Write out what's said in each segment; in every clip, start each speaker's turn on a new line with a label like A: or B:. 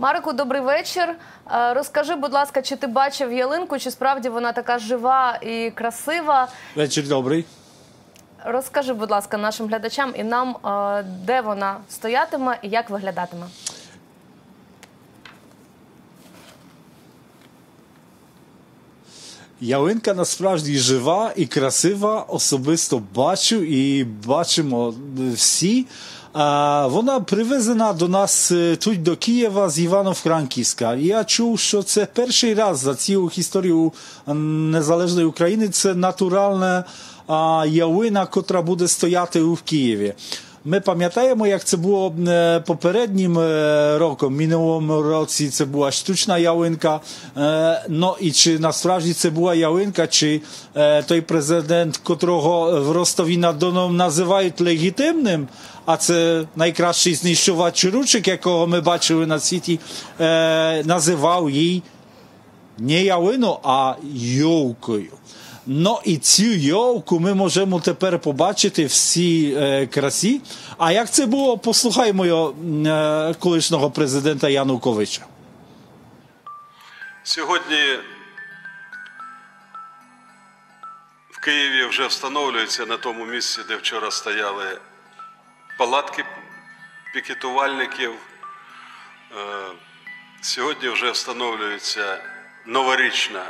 A: Марику, добрий вечір. Е, Розкажи, будь ласка, чи ти бачив ялинку, чи справді вона така жива і красива?
B: Вечір добрий.
A: Розкажи, будь ласка, нашим глядачам і нам, е, де вона стоятиме і як виглядатиме.
B: Ялинка насправді жива і красива. Особисто бачу і бачимо всі. А, вона привезена до нас е, тут до Києва з Івано-Франківська. Я чув, що це перший раз за цілу історію е, незалежної України. Це натуральна а, ялина, котра буде стояти у Києві. Ми пам'ятаємо, як це було е, попереднім е, роком, минулому році це була штучна ялинка. Е, Ну і чи насправді це була ялинка, чи е, той президент, котрого в Ростові над Доном називають легітимним, а це найкращий знищувач ручок, якого ми бачили на світі, е, називав її не ялину, а йолкою. Ну і цю йолку ми можемо тепер побачити всі е, красі. А як це було, послухаймо е, колишнього президента Януковича.
C: Сьогодні в Києві вже встановлюється на тому місці, де вчора стояли палатки пікетувальників. Е, Сьогодні вже встановлюється новорічна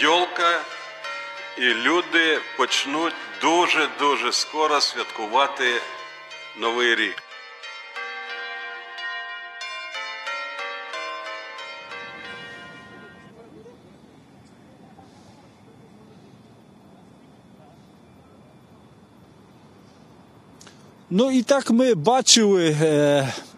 C: йолка, і люди почнуть дуже-дуже скоро святкувати Новий рік.
B: Ну і так ми бачили,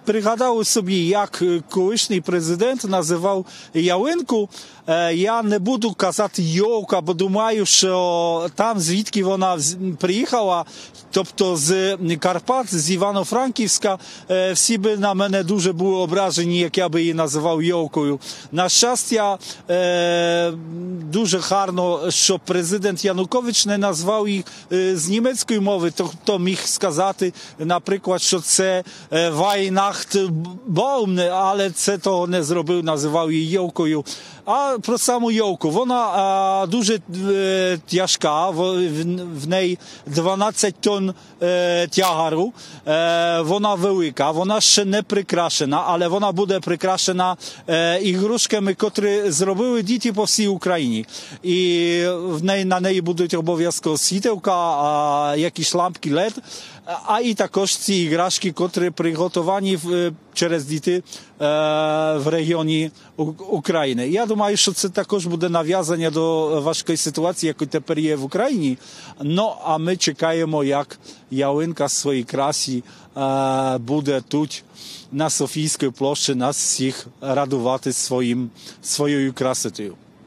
B: пригадали собі, як е, колишній президент називав ялинку. Е, я не буду казати йолка, бо думаю, що там, звідки вона приїхала, тобто з Карпат, з Івано-Франківська, е, всі би на мене дуже були ображені, як я би її називав йолкою. На щастя, дуже гарно, що президент Янукович не назвав їх з німецької мови, тобто міг сказати, наприклад, що це е, Weihnachtsbaum, але це того не зробив, називав її йолкою. А про саму йолку, вона а, дуже е, тяжка, в, в, в неї 12 тонн е, тягару, е, вона велика, вона ще не прикрашена, але вона буде прикрашена ігрушками, котрі зробили діти по всій Україні. І в неї, на неї будуть обов'язково світилка, а, якісь лампки LED, а і також ці іграшки, котрі приготовані в, через діти в регіоні України. Я думаю, що це також буде нав'язання до важкої ситуації, яка тепер є в Україні. Ну, а ми чекаємо, як ялинка в своїй красі е, буде тут на Софійській площі нас всіх радувати своїм, своєю красотою.